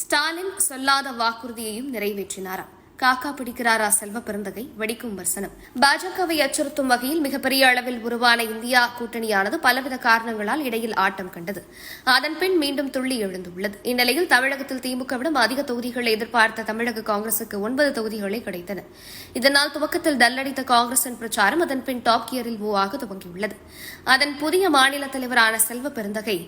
ஸ்டாலின் சொல்லாத வாக்குறுதியையும் நிறைவேற்றினாராம். காக்கா பிடிக்கிறாரா செல்வ பெருந்தகை? வெடிக்கும் விமர்சனம். பாஜகவை அச்சுறுத்தும் வகையில் மிகப்பெரிய அளவில் உருவான இந்தியா கூட்டணியானது பலவித காரணங்களால் இடையில் ஆட்டம் கண்டது. அதன்பின் மீண்டும் துள்ளி எழுந்துள்ளது. இந்நிலையில் தமிழகத்தில் திமுகவிடம் அதிக தொகுதிகளை எதிர்பார்த்த தமிழக காங்கிரசுக்கு ஒன்பது தொகுதிகளை கிடைத்தன. இதனால் துவக்கத்தில் டல்லடித்த காங்கிரசின் பிரச்சாரம் அதன்பின் டாப் கியரில் மூவ் ஆக துவங்கியுள்ளது. அதன் புதிய மாநில தலைவரான செல்வ பெருந்தகை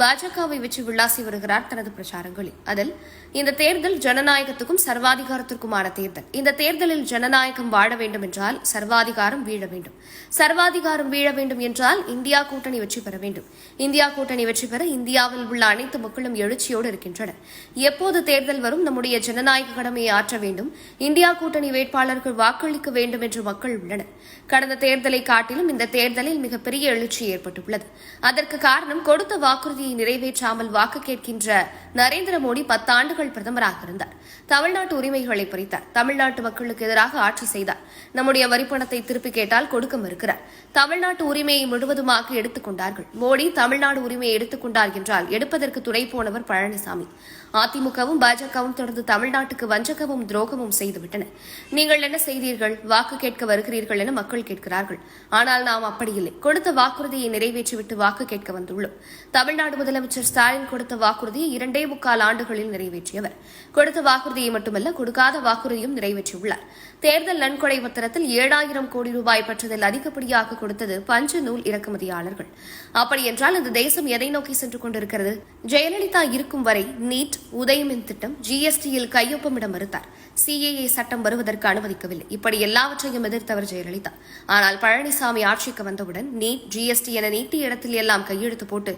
பாஜகவை வச்சு விளாசி வருகிறார் தனது பிரச்சாரங்களில். அதில் இந்த தேர்தல் ஜனநாயகத்துக்கும் சர்வாதிகாரத்திற்குமான தேர்தல். இந்த தேர்தலில் ஜனநாயகம் வாழ வேண்டும் என்றால் சர்வாதிகாரம் வீழ வேண்டும். சர்வாதிகாரம் வீழ வேண்டும் என்றால் இந்தியா கூட்டணி வெற்றி பெற வேண்டும். இந்தியா கூட்டணி வெற்றி பெற இந்தியாவில் உள்ள அனைத்து மக்களும் எழுச்சியோடு இருக்கின்றனர். எப்போது தேர்தல் வரும் நம்முடைய ஜனநாயக கடமையை ஆற்ற வேண்டும். இந்தியா கூட்டணி வேட்பாளர்கள் வாக்களிக்க வேண்டும் என்று மக்கள் உள்ளனர். கடந்த தேர்தலை காட்டிலும் இந்த தேர்தலில் மிகப்பெரிய எழுச்சி ஏற்பட்டுள்ளது. அதற்கு காரணம் கொடுத்த வாக்குறுதி வாக்குறுதியை நிறைவேற்றாமல் வாக்கு கேட்கின்ற நரேந்திர மோடி பத்தாண்டுகள் பிரதமராக இருந்தார். தமிழ்நாட்டு உரிமைகளை பறித்தார். தமிழ்நாட்டு மக்களுக்கு எதிராக ஆட்சி செய்தார். நம்முடைய வரிப்பணத்தை திருப்பி கேட்டால் கொடுக்க மறுக்கிறார் தமிழ்நாட்டு உரிமையை முழுவதுமாக எடுத்துக் கொண்டார்கள். மோடி தமிழ்நாடு உரிமையை எடுத்துக் கொண்டார் என்றால் எடுப்பதற்கு துணை போனவர் பழனிசாமி. அதிமுகவும் பாஜகவும் தொடர்ந்து தமிழ்நாட்டுக்கு வஞ்சகமும் துரோகமும் செய்துவிட்டன. நீங்கள் என்ன செய்தீர்கள்? வாக்கு கேட்க வருகிறீர்கள் என மக்கள் கேட்கிறார்கள். ஆனால் நாம் அப்படி இல்லை. கொடுத்த வாக்குறுதியை நிறைவேற்றிவிட்டு வாக்கு கேட்க வந்துள்ளோம். தமிழ்நாடு தமிழ்நாடு முதலமைச்சர் ஸ்டாலின் கொடுத்த வாக்குறுதியை இரண்டே முக்கால் ஆண்டுகளில் நிறைவேற்றியவர். கொடுத்த வாக்குறுதியை மட்டுமல்ல கொடுக்காத வாக்குறுதியும் நிறைவேற்றியுள்ளார். தேர்தல் நன்கொடை பத்திரத்தில் ஏழாயிரம் கோடி ரூபாய் பெற்றதில் அதிகப்படியாக கொடுத்தது பஞ்ச நூல் இறக்குமதியாளர்கள். அப்படியென்றால் இந்த தேசம் எதை நோக்கி சென்று கொண்டிருக்கிறது? ஜெயலலிதா இருக்கும் வரை நீட் உதயமின் திட்டம் ஜிஎஸ்டியில் கையொப்பமிட மறுத்தார். சிஏஏ சட்டம் வருவதற்கு அனுமதிக்கவில்லை. இப்படி எல்லாவற்றையும் எதிர்த்தவர் ஜெயலலிதா. ஆனால் பழனிசாமி ஆட்சிக்கு வந்தவுடன் நீட் ஜிஎஸ்டி என நீட்டிய இடத்தில் எல்லாம் கையெழுத்து போட்டு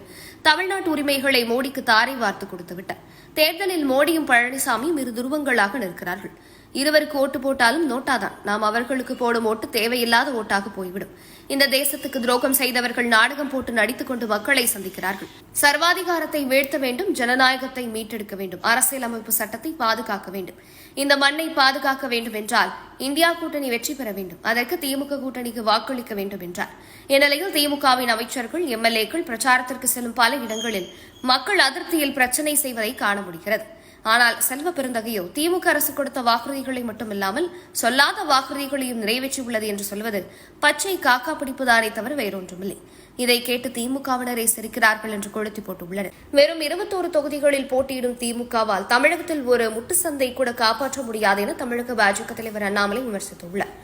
தமிழ் தமிழ்நாட்டு உரிமைகளை மோடிக்கு தாரை வார்த்து கொடுத்துவிட்டார். தேர்தலில் மோடியும் பழனிசாமியும் இரு துருவங்களாக நிற்கிறார்கள். இருவருக்கு ஓட்டு போட்டாலும் நோட்டாதான். நாம் அவர்களுக்கு போடும் ஓட்டு தேவையில்லாத ஓட்டாக போய்விடும். இந்த தேசத்துக்கு துரோகம் செய்தவர்கள் நாடகம் போட்டு நடித்துக் கொண்டு மக்களை சந்திக்கிறார்கள். சர்வாதிகாரத்தை வீழ்த்த வேண்டும் ஜனநாயகத்தை மீட்டெடுக்க வேண்டும் அரசியலமைப்பு சட்டத்தை பாதுகாக்க வேண்டும். இந்த மண்ணை பாதுகாக்க வேண்டும் என்றால் இந்தியா கூட்டணி வெற்றி பெற வேண்டும். அதற்கு திமுக கூட்டணிக்கு வாக்களிக்க வேண்டும் என்றார். இந்நிலையில் திமுகவின் அமைச்சர்கள் எம்எல்ஏக்கள் பிரச்சாரத்திற்கு செல்லும் பல இடங்களில் மக்கள் அதிருப்தியில் பிரச்சனை செய்வதை காண முடிகிறது. ஆனால் செல்வ பெருந்தகையோ திமுக அரசு கொடுத்த வாக்குறுதிகளை மட்டுமில்லாமல் சொல்லாத வாக்குறுதிகளையும் நிறைவேற்றியுள்ளது என்று சொல்வது பச்சை காக்கா பிடிப்புதானே தவிர வேறொன்றுமில்லை. இதை கேட்டு திமுகவினர் எச்சரிக்கிறார்கள் என்று கொளுத்தி போட்டுள்ளனர். வெறும் இருபத்தோரு தொகுதிகளில் போட்டியிடும் திமுகவால் தமிழகத்தில் ஒரு முட்டுச்சந்தை கூட காப்பாற்ற முடியாது என தமிழக பாஜக தலைவர் அண்ணாமலை விமர்சித்துள்ளார்.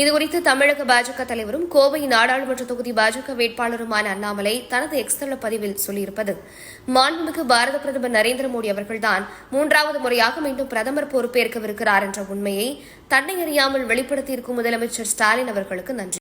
இதுகுறித்து தமிழக பாஜக தலைவரும் கோவை நாடாளுமன்ற தொகுதி பாஜக வேட்பாளருமான அண்ணாமலை தனது எக்ஸ்தள பதிவில் சொல்லியிருப்பது மாண்புமிகு பாரத பிரதமர் நரேந்திர மோடி அவர்கள்தான் மூன்றாவது முறையாக மீண்டும் பிரதமர் பொறுப்பேற்கவிருக்கிறார் என்ற உண்மையை தன்னை அறியாமல் வெளிப்படுத்தியிருக்கும் முதலமைச்சர் ஸ்டாலின் அவர்களுக்கு நன்றி.